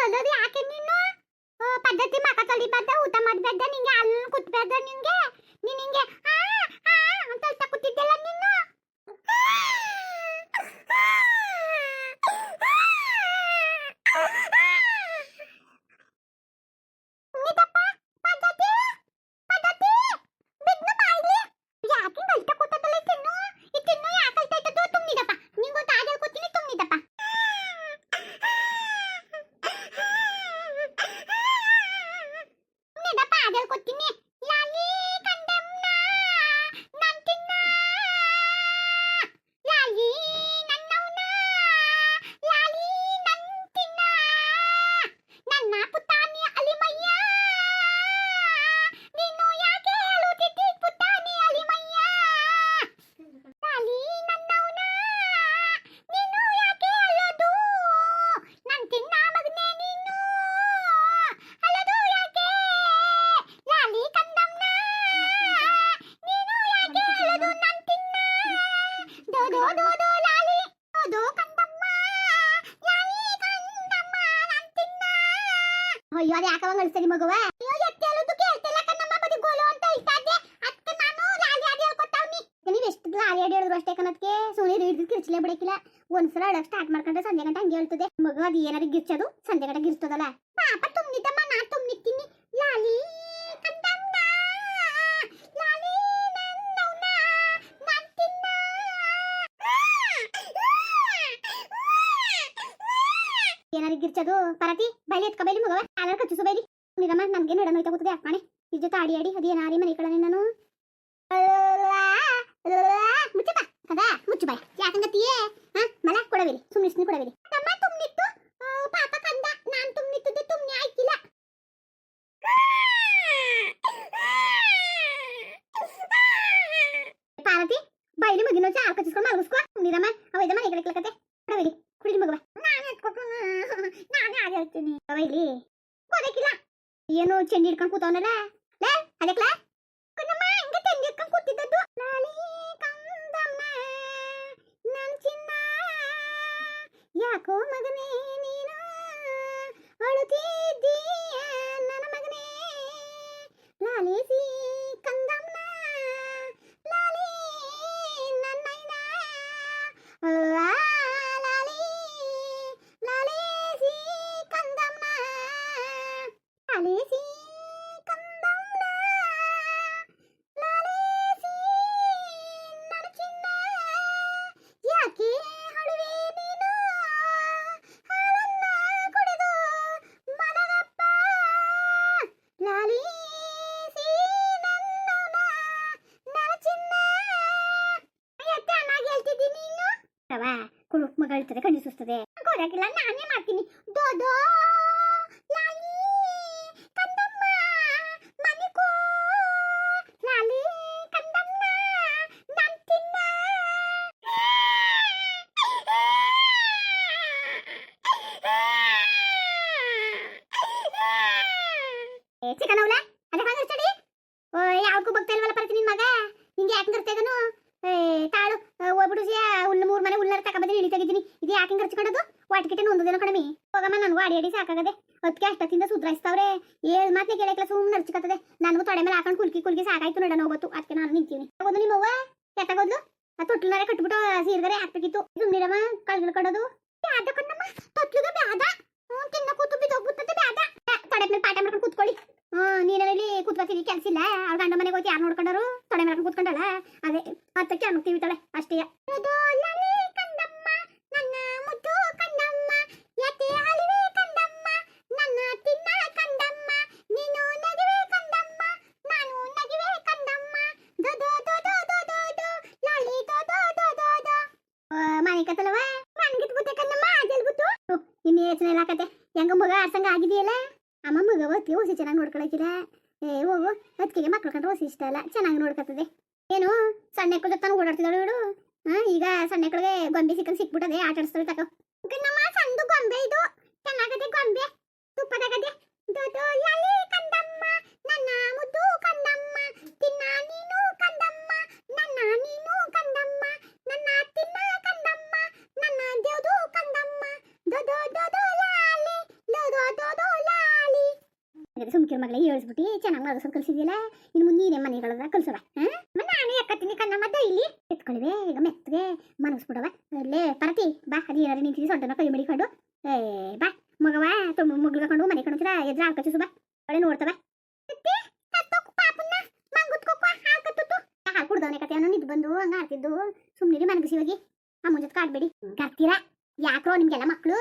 ಕಲಿಯೋದು ಯಾಕೆ ನೀನು? ಪದ್ಧತಿ ಮಕ ತೊಳಿಬಾರ್ದ ಊಟ ಮಾಡಬೇಡ ನಿಂಗೆ ಅಲ್ಲಿ ಕುತ್ಬೇಡ ನಿಂಗೆ? ನೀನು ಹಿಂಗೆ ಎಷ್ಟು ಲಾಲಿ ಆಡಿ ಹೇಳಿದ್ರು ಅಷ್ಟೇ ಕಣದ್ಕೆ ಸುಮ್ಮನೆ ಹಿಡಿದು ಕಿರ್ಚಲೇ ಬಿಡಕ್ಕಿಲ್ಲ. ಒಂದ್ಸಲ ಸ್ಟಾರ್ಟ್ ಮಾಡ್ಕೊಂಡ್ರೆ ಸಂಜೆ ಗಂಟೆ ಹಂಗೆ ಹೇಳ್ತದೆ. ಮಗು ಅದು ಏನಾರು ಗಿರ್ಚೋದು, ಸಂಜೆ ಗಂಟೆ ಗಿರ್ಸ್ತದಲ್ಲ ಪಾಪ ತುಂಬಿದ್ದಮ್ಮ ಗಿರ್ಚೋದು ಪರತಿ, ಬೈಲಿ ಎತ್ಕೊ ಬೈಲಿ ಮಗವ. ಕಾಲರ್ ಕಚ್ಚಿಸು ಬೈಲಿ. ನಿರಮ್ಮ, ನಮ್ಗೆ ನಡ ನೋಯ್ತಾ ಕೂತದೆ ಅಪ್ಪಣೆ. ಇದ್ ಜೊತೆ ಆಡಿ ಆಡಿ ಅದೇನಾರಿ ಮನೆ ಕಳನೆ ನಾನು. ಮುಚ್ಚಪ್ಪ ಕದ ಮುಚ್ಚು ಬಾಯ್ ಯಾಕಂಗತಿಯೇ ಹಾ, ಮಲ ಕೊಡವಿರಿ ಸುಮ್ಮನೆ ಕೊಡವಿರಿ ತಮ್ಮ ತುಂಬಿತ್ತು ಪಾಪ ಕಂದ. ನಾನು ತುಮ್ನಿತ್ತದೆ ತುಂಬಿ ಆಯ್ತಿಲ್ಲ ಪಾರ್ವತಿ, ಬೈಲಿ ಮಗಿನ ಚಾರ್ ಕಚ್ಚಿಸ್ಕೊಂಡು ಮಲಗಿಸ್ಕೊ. ನಿರಮ್ಮ, ಅವ ಇದ ಮನೆ ಕಡೆ ಕತೆ ಕೊಡವಿರಿ ಕುಡಿದು ಮಗವ ನಾನು ಎತ್ಕೊಟ್ಟು ನಾನೇ ಆಗ ಹೇಳ್ತೀನಿ ಬೈಲಿ ಗೊದಕ್ಕಿಲ್ಲ ಏನು ಚೆಂಡಿ ಹಿಡ್ಕೊಂಡು ರವ ಕುಳುಕ್ ಮಗ ಹೇಳ್ತದೆ ಕಣ್ಣು ಸುಸ್ತದೆ ಕೊಡಕ್ಕಿಲ್ಲ ನಾನೇ ಮಾಡ್ತೀನಿ. ದೋದೋ ಲಾಲಿ, ಕಂದಮ್ಮ, ಮನಿಕೋ, ಲಾಲಿ, ಕಂದಮ್ಮ, ನನ್ ತಿನ್ನ. ಏ ಚಿಕನ್ ಅವಲ ಅದ ಹಂಗ ಸ್ಟಡಿ ಓ, ಯಾವಕ್ಕೂ ಬಗ್ತಾ ಇಲ್ವಲ್ಲ ಬರ್ತೀನಿ ಮಗ? ಹಿಂಗೆ ಯಾಕೆ ಗರ್ತೇಗನು ಏ, ತಾಳು. ಹೋಗ್ಬಿಡು ಸಿಯ. ಹುಲ್ಲು ಮೂರು ಮನೆ ಹುಲ್ಲರ ತಗೊಂಬಂದ್ರೆ ಇಳಿ ತೆಗಿದ್ದೀನಿ ಇದು ಯಾಕೆ ಹಿಂಗೆ ಹರ್ಚ್ಕೊಂಡದು? ವಾಟ್ಕಿಟನ್ ಒಂದು ದಿನ ಕಡಿಮೆ. ಹೋಗಮ್ಮ, ನನಗೂ ಅಡಿ ಅಡಿ ಸಾಕಾಗದೆ. ಅದಕ್ಕೆ ಅಷ್ಟತ್ತಿಂದ ಸುಧಾರಿಸ್ತಾವ್ರೆ ಏಳ್ ಮಾತೇ ಕೇಳಕ್ಕೆ ಸುಮ್ಮನೆ ನರ್ಚ್ಕತ್ತದೆ ನನಗೂ ತೊಡೆ ಮೇಲೆ ಹಾಕೊಂಡು ಕುಲ್ಕಿ ಕುಲ್ಕಿ ಸಾಕಾಯ್ತು ನೋಡ ಹೋಗ್ಬತ್ತು ಅದಕ್ಕೆ ನಾನು ನಿಂತೀನಿ. ತಗೋದು ನಿಮ್ಮ ಅವ್ವ ಎತ್ತಾಗೋದ್ಲು ಆ ತೊಟ್ಲನಾರೆ ಕಟ್ಬಿಟ್ಟು ಸೀರ್ಗರೆ ಹಾಕ್ಬೇಕಿತ್ತು. ಸುಮ್ಮನಿರಮ್ಮ ಕಳ್ಗಳು ಕಡೋದು ಬ್ಯಾದ ಕಣ್ಣಮ್ಮ ತೊಟ್ಲಿಗೆ ಬ್ಯಾದ ತಿನ್ನ ಕೂತು ಬಿದ್ದೋಗ್ಬಿಡ್ತದೆ ಬ್ಯಾದ ತೊಡೆ ಮೇಲೆ ಪಾಠ ಮಾಡ್ಕೊಂಡು ಕೂತ್ಕೊಳ್ಳಿ. ನೀನಲ್ಲಿ ಕೂತ್ಕೊತೀವಿ ಕೆಲ್ಸ ಇಲ್ಲ. ಅವ್ರ ಗಂಡ ಮನೆಗೆ ಹೋಗಿ ಯಾರು ನೋಡ್ಕೊಂಡರು? ತೊಡೆ ಮೇಲೆ ಕೂತ್ಕೊಂಡಲ್ಲ? ಅದೇ ಹತ್ತಕ್ಕೆ ಅನ್ಕ್ತೀವಿ ತಳೆ ಅಷ್ಟೇ. ಕಂದಮ್ಮ, ನನ್ನ ಮುದ್ದು ಕಂದಮ್ಮ. ಯಾಕೆ ಅಲಿವೆ ಕಂದಮ್ಮ? ನನ್ನ ತಿನ್ನ ಕಂದಮ್ಮ. ನೀನು ನಗುವೆ ಕಂದಮ್ಮ. ನಾನು ನಗುವೆ ಕಂದಮ್ಮ. ದೋ ದೋ ದೋ ದೋ ದೋ ದೋ ದೋ. ಲಾಲಿ, ದೋ ದೋ ದೋ ದೋ ದೋ. ಮನೆ ಕತ್ತಲವ? ಮನ್ಗಿತ್ ಬುತ್ತೆ ಕಂದಮ್ಮ ಜಲ್ ಬುತ್ತು ಇನ್ನು ಯೋಚನೆ ಇಲ್ಲ ಕತೆ ಹೆಂಗ ಮಗ ಆಡ್ಸಂಗ ಆಗಿದೆಯಲ್ಲ? ಅಮ್ಮ ಮಗ ಒತ್ತಿ ಓಸಿ ಚೆನ್ನಾಗಿ ನೋಡ್ಕೊಳಕಿಲ್ಲ ಏ ಹೋಗು ಅದಕ್ಕೆ ಮಕ್ಳು ಕಂಡ್ರೆ ಓಸಿ ಇಷ್ಟ ಅಲ್ಲ, ಚೆನ್ನಾಗಿ ನೋಡ್ಕೊತದೆ ಏನು, ಸಣ್ಣ ಮಕ್ಕಳ ತಾನು ಓಡಾಡ್ತಿದ್ದಾಳು ಇವಳು? ಹಾ, ಈಗ ಸಣ್ಣ ಮಕ್ಕಳಿಗೆ ಗೊಂಬೆ ಸಿಕ್ಕಂಗ್ ಸಿಕ್ಬಿಟ್ಟದೆ ಆಟ ಆಡಿಸ್ತಾಳೆ ನಮ್ಮ ಸಣ್ಣ ಗೊಂಬೆ ಇದು. ಚೆನ್ನಾಗದೆ ಗೊಂಬೆ ತುಪ್ಪದಾಗದೆ ದೊಡ್ಡ ಲಾಲಿ ಕಂದಮ್ಮ ನನ್ನ ಮುದ್ದು ಕಂದಮ್ಮ ತಿನ್ನ ನೀನು ಕಂದಮ್ಮ ನನ್ನ ನೀನು ಕಂದಮ್ಮ ನನ್ನ ತಿನ್ನ ಕಂದಮ್ಮ ನನ್ನ ದೇವ್ದು ಕಂದಮ್ಮ ದೊಡ್ಡ ದೊಡ್ಡ ಲಾಲಿ ದೊಡ್ಡ ದೊಡ್ಡ ಲಾಲಿ ಸುಮ್ಕಿರ ಮಗಳೇ ಹೇಳಿಸ್ಬಿಟ್ಟು ಚೆನ್ನಾಗಿ ಮಗಸೋದು ಕಲಿಸಿದ್ಯಲ್ಲ? ಇನ್ನು ಮುಂದೆ ನೀನೇ ಮನೆಗಳದ ಕಲ್ಸವ ನಾನು ಕಣ್ಣ ಮದ್ದ ಇಲ್ಲಿ? ಎತ್ಕೊಳ್ವೆ, ಈಗ ಮೆತ್ತಗೆ ಮನಸ್ಬಿಡವ. ಅಲ್ಲೇ ಪರತಿ, ಬಾ, ಅದು ಏನಾರು ನಿಂತಿದ್ದಿ ಸೊಂಟನ ಕೈ ಮಡಿಕೊಂಡು ಏ, ಬಾ, ಮಗವ, ತುಂಬ ಮಗ್ಳು ಹಾಕೊಂಡು ಮನೆ ಕಣಚಿರ ಎದ್ರ ಹಾಲ್ ಕಚ್ಚು ಬಾ. ಒಳ್ಳೆ ನೋಡ್ತವ. ಹಾಲು ಕುಡ್ದವನೆ ಕತೆ ಅವನು ನಿದ್ದು ಬಂದು ಹಂಗೆ ಆಡ್ತಿದ್ದು. ಸುಮ್ಮನೆ ಮನಗಿಸಿ ಹೋಗಿ. ಅಮ್ಮ ಜೊತೆ ಕಾಡ್ಬೇಡಿ ಕರ್ತೀರಾ? ಯಾಕ್ರೋ ನಿಮ್ಗೆಲ್ಲ ಮಕ್ಕಳು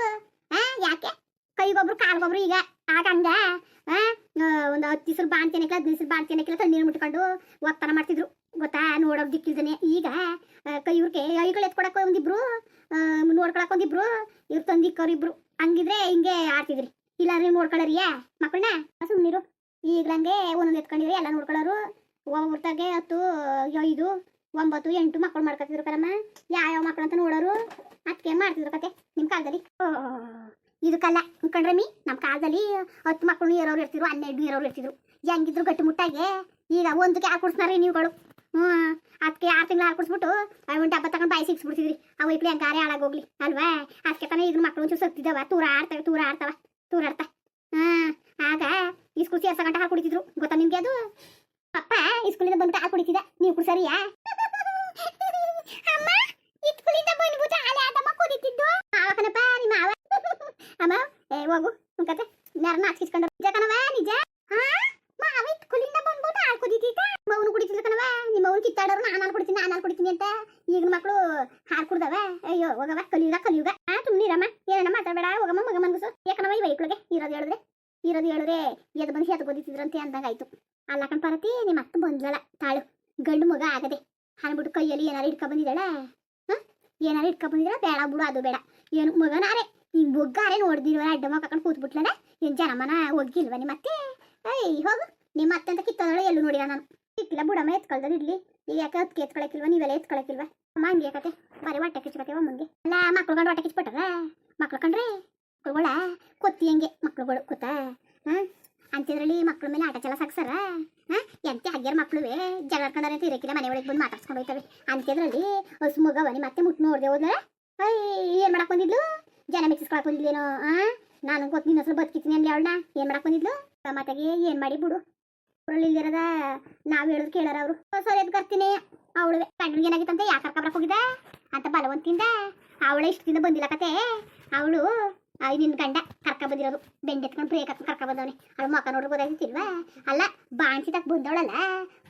ಆ ಯಾಕೆ? ಕೈಗೊಬ್ರು ಕಾಲ್ಗೊಬ್ರು ಈಗ. ಆಟ ಹಂಗ ಒಂದು ಹತ್ತು ದಿವ್ಸ ಬಾಣ್ತೇನಕ್ಕೆ ಹದಿನೈದು ದಿವ್ಸ ಬಾಣ್ತೇನಕ್ಕೆಲ್ಲ ತಣ್ಣೀರು ಮುಟ್ಕೊಂಡು ಒತ್ತನ ಮಾಡ್ತಿದ್ರು. ಗೊತ್ತಾ? ನೋಡೋರು ದಿಕ್ಕಿಲ್ದೇನೆ ಈಗ ಕೈ ಇವ್ರಿಗೆ ಐಗಳು ಎತ್ಕೊಡಕ್ಕೆ ಒಂದಿಬ್ರು ನೋಡ್ಕೊಳಕ್ ಒಂದಿಬ್ರು, ಇವ್ರು ತಂದಿಕ್ಕವ್ರು ಇಬ್ರು. ಹಂಗಿದ್ರೆ ಹಿಂಗೆ ಆಡ್ತಿದ್ರಿ. ಇಲ್ಲ ನೀವು ನೋಡ್ಕೊಳ್ಳೋರಿಯಾ ಮಕ್ಕಳನ್ನ? ಸುಮ್ಮನಿರು ಈಗ್ಲಂಗೆ ಒಂದೊಂದು ಎತ್ಕೊಂಡಿರಿ ಎಲ್ಲ ನೋಡ್ಕೊಳ್ಳೋರು. ಒಬ್ಬೊಬ್ರತಾಗೆ ಹತ್ತು, ಐದು, ಒಂಬತ್ತು, ಎಂಟು ಮಕ್ಕಳು ಮಾಡ್ಕೊತಿದ್ರು ಕರಮ್ಮ ಯಾವ ಮಕ್ಕಳು ಅಂತ ನೋಡೋರು. ಅದಕ್ಕೆ ಮಾಡ್ತಿದ್ರು ಕತೆ ನಿಮ್ಮ ಕಾಲದಲ್ಲಿ. ಓ ಇದಕ್ಕಲ್ಲ. ಅನ್ಕೊಂಡ್ರಮ್ಮಿ ನಮ್ಮ ಕಾಲದಲ್ಲಿ ಹತ್ತು ಮಕ್ಕಳು ಇರೋರು ಇರ್ತಿದ್ರು, ಹನ್ನೆರಡು ಇರೋರು ಇರ್ತಿದ್ರು. ಹೆಂಗಿದ್ರು ಗಟ್ಟಿ ಮುಟ್ಟಾಗೆ, ಈಗ ಒಂದಕ್ಕೆ ಹಾಕಿ ಕುಡ್ಸ್ನಾರಿ ನೀವುಗಳು. ಹ್ಞೂ, ಅದಕ್ಕೆ ಆರು ತಿಂಗಳು ಹಾಕಿ ಕುಡಿಸ್ಬಿಟ್ಟು ಒಂದು ಡಬ್ಬ ತಗೊಂಡು ಬಾಯಿ ಸಿಕ್ಸ್ಬಿಡ್ತಿದ್ರಿ ಅವು ಇಪ್ಲಿ ಹಂಗಾರೆ ಹಾಳಾಗೋಗ್ಲಿ, ಅಲ್ವಾ? ಅದಕ್ಕೆ ತಾನೇ ಇದ್ರ ಮಕ್ಕಳು ಒಂಚೂರು ಸತ್ತಿದ್ದಾವ ತೂರ ಆಡ್ತವೆ, ತೂರ ಆಡ್ತಾವ, ತೂರ ಆಡ್ತಾ. ಹಾಂ ಆಗ ಈ ಸ್ಕೂಲ್ ಸೇರ್ಸಗಂಟ ಹಾಕಿ ಕುಡಿತಿದ್ರು. ಗೊತ್ತಾ ನಿಮಗೆ ಅದು? ಅಪ್ಪ, ಈ ಸ್ಕೂಲಿಂದ ಬಂದು ಹಾಕಿ ಕುಡಿತಿದ್ದ ನೀವು ಕುಡ್ಸರಿಯಾ? ಅಮ್ಮ, ಈ ಸ್ಕೂಲಿಂದ ಬಂದ್ಬಿಟ್ಟು ಹಾಲೆ ಆದಮ್ಮ ಕುಡಿತಿದ್ದು. ಮಾವಕನಪ್ಪ ನಿಮ್ಮ ಮಾವ. ಅಮ್ಮ ಏ, ಹೋಗು. ಕತೆ. ಯಾರನ್ನ ಹಾಕಿಸ್ಕೊಂಡ್ರು ನಿಜ ಕಣವ ನಿಜ? ಹಾ? ಸ್ಕೂಲಿಂದ ಬಂದ್ಬಿಟ್ಟು ಹಾಲು ಕುಡಿತಿದ್ದ ಮೌನು ಕುಡಿತಿದ್ದ ಕಣವ ನಿಮ್ಮ ಅವ್ನು ಕಿತ್ತಾಡೋರು, ನಾನು ಹಾಲು ಕುಡಿತೀನಿ, ನಾನು ಹಾಲು ಕುಡಿತೀನಿ ಅಂತ ಈಗಿನ ಮಕ್ಕಳು ಹಾಲು ಕುಡ್ದವ. ಅಯ್ಯೋ ಹೋಗವ ಕಲಿಯುಗ ಕಲಿಯುಗ. ಆ ಸುಮ್ನಿರಮ್ಮ ಏನನ್ನ ಮಾತಾಡಬೇಡ, ಹೋಗಮ್ಮ, ಮಗ ಮನ್ಗುಸು ಯಾಕಣವ ಈ ವೈಕ್ಳಿಗೆ ಇರೋದು ಹೇಳಿದ್ರೆ? ಇರೋದು ಹೇಳಿದ್ರೆ ಎದ್ ಬಂದು ಎದ್ದು ಬಂದಿತ್ತಿದ್ರಂತೆ ಅಂದಂಗಾಯ್ತು. ಅಲ್ಲ ಕಣ್ ಪಾರತಿ ನಿಮ್ಮ ಅತ್ತ ಬಂದ್ಲಲ್ಲ, ತಾಳು. ಗಂಡು ಮಗ ಆಗದೆ. ಅನ್ಬಿಟ್ಟು ಕೈಯಲ್ಲಿ ಏನಾರು ಇಟ್ಕೊ ಬಂದಿದ್ದಾಳೆ? ಹ? ಏನಾರು ಇಟ್ಕೊ ಬಂದಿದ್ದಾಳ? ಬೇಡ ಬಿಡು, ಅದು ಬೇಡ. ಏನು ಮಗನಾರೆ ಹಿಂಗ್ ಬೊಗ್ಗಾರೆ ನೋಡ್ದಿಲ್ವ ಅಡ್ಡ ಮಗ ಕಕೊಂಡು ಕೂತ್ಬಿಟ್ಲನ? ಏನ್ ಜನಮನ ಒಗ್ಗಿಲ್ವ ನಿಮ್ಮ ಅತ್ತೆ? ಏಯ್, ಹೋಗು. ನಿಮ್ಮ ಅತ್ತೆ ಅಂತ ಕಿತ್ತೋದಳು ಎಲ್ಲೂ ನೋಡಿಲ್ಲ ನಾನು. ಸಿಕ್ಕಿಲ್ಲ ಬುಡಮ್ಮ ಎತ್ಕೊಳ್ದದು ಇಡ್ಲಿ ನೀವು ಯಾಕೆ ಅದಕ್ಕೆ ಎತ್ಕೊಳಕಿಲ್ವ, ನೀವೆಲ್ಲ ಎತ್ಕೊಳಕಿಲ್ವ? ಅಮ್ಮ, ಹಂಗೆ ಕತೆ. ಬರೀ ಹೊಟ್ಟೆ ಕಿಚ್ಕತೆ ಮುಂದೆ. ಅಲ್ಲ, ಮಕ್ಳು ಕಂಡು ಹೊಟ್ಟೆ ಕಿಚ್ಬಿಟ್ಟಾರ ಮಕ್ಳು ಕಂಡ್ರಿ? ಮಕ್ಳುಗಳ? ಕೊತ್ತಿ ಹಂಗೆ ಮಕ್ಳುಗಳು ಕೂತ ಹಾ? ಅಂತಿದ್ರಲ್ಲಿ ಮಕ್ಳ ಮೇಲೆ ಆಟ ಚಲ ಸಾಕ್ಸಾರ? ಹಾ? ಎಂತೆ ಹಗ್ಗ್ಯಾರ ಮಕ್ಳುವೆ? ಜಗಳಕೊಂಡಾರೆ ಅಂತ ಇರಕ್ಕಿಲ್ಲ ಮನೆ ಒಳಗೆ ಬಂದು ಮಾತಾಡ್ಸ್ಕೊಂಡು ಹೋಯ್ತವೆ. ಅಂತಿದ್ರಲ್ಲಿ ಹಸು ಮಗವನಿ ಮತ್ತೆ ಮುಟ್ಟು ನೋಡ್ದೆ ಹೋದ್ರೆ ಏನ್ ಮಾಡಕ್ ಬಂದಿದ್ಲು? ಜನ ಮೆಚ್ಚಿಸ್ಕೊಳಕ್ ಬಂದಿದ್ಲೇನೋ, ಆ? ನಾನು ಗೊತ್ತು ನಿನ್ನ ಹೆಸರು ಬದುಕಿತೀನಿ ಅಂದ್ಲಿ ಅವಳನ್ನ. ಏನ್ ಮಾಡಕ್ ಬಂದಿದ್ಲು? ಮಾತಾಗಿ ಏನ್ ಮಾಡಿ ಬಿಡು. ಇಲ್ದಿರದ ನಾವ್ ಹೇಳಿದ್ರು ಕೇಳಾರ ಅವರು. ಸರಿ ಎದ್ದು ಕರ್ತೀನಿ. ಅವಳು ಗಂಡನಿಗೆ ಏನಾಗಿತ್ತಂತೆ? ಯಾಕೆ ಕರ್ಕೊಬರಕ್ ಹೋಗಿದ್ದ ಅಂತ ಬಲವಂತಿಂದ ಅವಳ ಇಷ್ಟದಿಂದ ಬಂದಿಲ್ಲ ಕತೆ. ಅವಳು ನಿನ್ನ ಗಂಡ ಕರ್ಕ ಬಂದಿರೋದು. ಬೆಂಡ್ ಎತ್ಕೊಂಡು ಬ್ರೇಕ್ ಹಾಕೊಂಡು ಕರ್ಕ ಬಂದವನೆ. ಅವಳು ಮಕ್ಕ ನೋಡ್ರಿ ಗೊತ್ತಾಗ್ತಿಲ್ವಾ ಅಲ್ಲ, ಬಾಣ್ಸಿ ತಕ್ಕ ಬಂದವಳಲ್ಲ?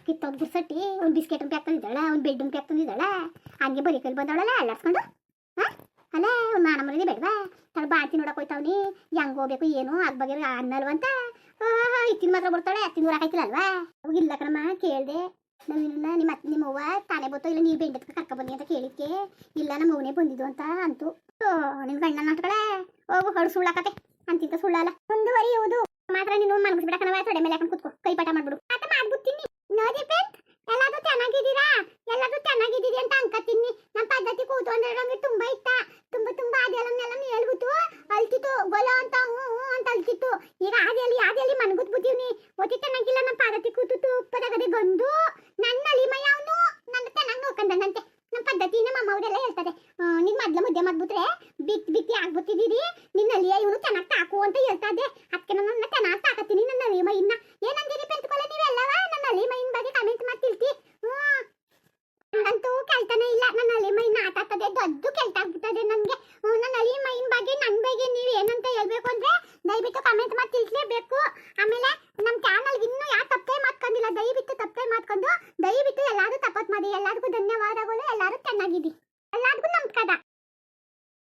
ಕಿತ್ತೊಂದು ಗುರ್ಸಟ್ಟಿ, ಒಂದು ಬಿಸ್ಕೆಟ್ ಪ್ಯಾಕ್ ಇದ್ದಾಳ ಒಂದು ಬೆಡ್ ಪ್ಯಾಕ್ ತಂದಿದ್ದಾಳ ಹಂಗೆ ಬರೀ ಕೈಲಿ ಬಂದವಳಲ್ಲ? ಅಲ್ಲಾಡ್ಸ್ಕೊಂಡು? ಹಾ? ಅಲ್ಲ ಒಂದು ಮಾನ ಮರದಿ ಬೇಡವಾ? ತಡ ಬಾಣ್ಸಿ ನೋಡಕ್ ಹೋಯ್ತಾವ್ನಿ ಹೆಂಗ್ ಹೋಗ್ಬೇಕು ಏನು? ಅದ್ ಬಗ್ಗೆ ಅನ್ನಲ್ವಂತ ಇತ್ತಿನ ಮಾತ್ರ ಬರ್ತಾಳೆ, ಅತ್ತಿನ ಊರ ಹಾಕಿಲ್ಲಲ್ವಾ ಇಲ್ಲ ಕಣಮ್ಮ, ಕೇಳ್ದೆ. ನಾವಿಲ್ಲ ನಿಮ್ಮ ಅತ್ತೆ, ನಿಮ್ಮ ಅವ್ವ ತಾನೇ ಬತ್ತೋ, ಇಲ್ಲ ನೀ ಬೆಂಡತ್ಕ ಕರ್ಕ ಬಂದಿ ಅಂತ ಕೇಳಿದ್ಕೆ. ಇಲ್ಲ ನಮ್ಮ ಅವನೇ ಬಂದಿದ್ದು ಅಂತ ಅಂತು. ನಿನ್ ಗಂಡ ನಾಟಕಳೆ ಹೋಗು ಹೊಡು ಸುಳ್ಳಾಕತೆ. ಅಂತಿಂತ ಸುಳ್ಳಲ್ಲ. ಮುಂದುವರಿಯುವುದು ಮಾತ್ರ ನೀನು ಮನ್ಗಿಸ್ಬಿಡಕನವ ತೊಡೆ ಮೇಲೆ ಹಾಕೊಂಡು ಕುತ್ಕೋ. ಕೈ ಪಾಠ ಮಾಡ್ಬಿಡು.